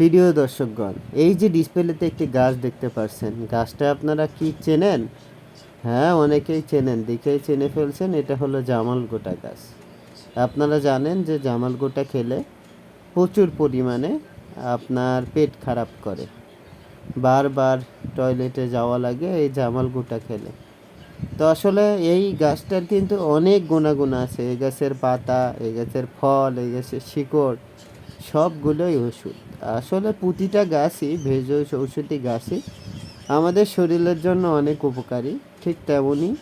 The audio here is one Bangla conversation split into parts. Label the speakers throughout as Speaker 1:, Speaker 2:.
Speaker 1: প্রিয় দর্শকগণ, এই যে ডিসপ্লেতে একটি গাছ দেখতে পাচ্ছেন গাছটা আপনারা কি চেনেন? হ্যাঁ অনেকেই চেনেন, দেখেই চেনে ফেলছেন, এটা হলো জামাল গোটা গাছ। আপনারা জানেন যে জামাল গোটা খেলে প্রচুর পরিমাণে আপনার পেট খারাপ করে। বারবার টয়লেটে যাওয়া লাগে এই জামাল গোটা খেলে। তো আসলে এই গাছটার কিন্তু অনেক গুণাগুণ আছে। এই গাছের পাতা, এই গাছের ফল, এই গাছের শিকড় সবগুলোই ওষুধ। আসলে প্রতিটা গাছই ভেষজ ঔষধি গাছই আমাদের শরীরের জন্য অনেক উপকারী, ঠিক তেমনই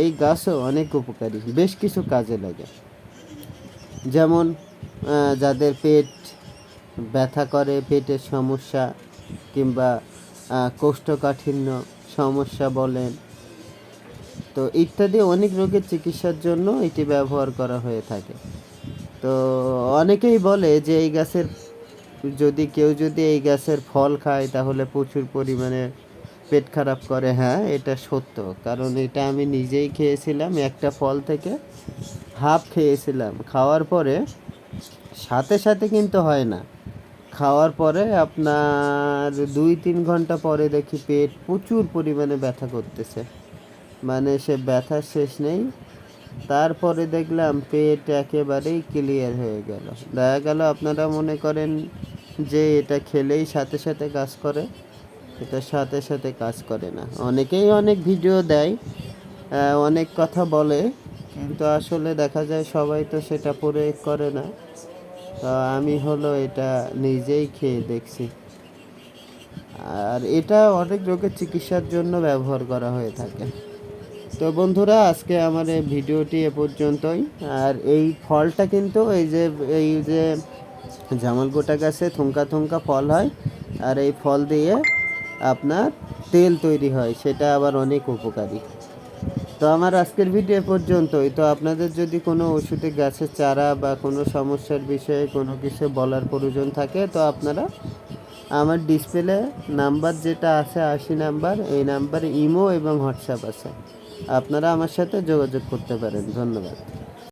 Speaker 1: এই গাছও অনেক উপকারী, বেশ কিছু কাজে লাগে। যেমন যাদের পেট ব্যথা করে, পেটের সমস্যা কিংবা কোষ্ঠকাঠিন্য সমস্যা বলেন, তো ইত্যাদি অনেক রোগের চিকিৎসার জন্য এটি ব্যবহার করা হয়ে থাকে। তো অনেকেই বলে যে এই গাছের, যদি কেউ যদি এই গাছের ফল খায় তাহলে প্রচুর পরিমাণে পেট খারাপ করে। হ্যাঁ এটা সত্য। কারণ এটা আমি নিজেই খেয়েছিলাম একটা ফল থেকে, হাফ খেয়েছিলাম। খাওয়ার পরে সাথে সাথে কিন্তু হয় না। খাওয়ার পরে আপনার দুই তিন ঘণ্টা পরে দেখি পেট প্রচুর পরিমাণে ব্যথা করতেছে। মানে সে ব্যথার শেষ নেই। তারপরে দেখলাম পেট একেবারেই ক্লিয়ার হয়ে গেল। দেখা গেল আপনারা মনে করেন যে এটা খেলেই সাথে সাথে কাজ করে, এটা সাথে সাথে কাজ করে না। অনেকেই অনেক ভিডিও দেয় অনেক কথা বলে, কিন্তু আসলে দেখা যায় সবাই তো সেটা প্রয়োগ করে না। তো আমি হলো এটা নিজেই খেয়ে দেখছি। আর এটা অনেক রোগের চিকিৎসার জন্য ব্যবহার করা হয়ে থাকে। তো বন্ধুরা, আজকে আমার এই ভিডিওটি এ পর্যন্তই। আর এই ফলটা কিন্তু এই যে এই যে জামাল গোটা গাছে থুমকা থুমকা ফল হয়, আর এই ফল দিয়ে আপনার তেল তৈরি হয়, সেটা আবার অনেক উপকারী। তো আমার আজকের ভিডিও এ পর্যন্তই। তো আপনাদের যদি কোনো ওষুধে গাছের চারা বা কোনো সমস্যার বিষয়ে কোনো কিছু বলার প্রয়োজন থাকে, তো আপনারা আমার ডিসপ্লে নাম্বার যেটা আছে আশি নাম্বার, এই নাম্বারে ইমো এবং হোয়াটসঅ্যাপ আছে। আপনারা আমার সাথে যোগাযোগ করতে পারেন। ধন্যবাদ।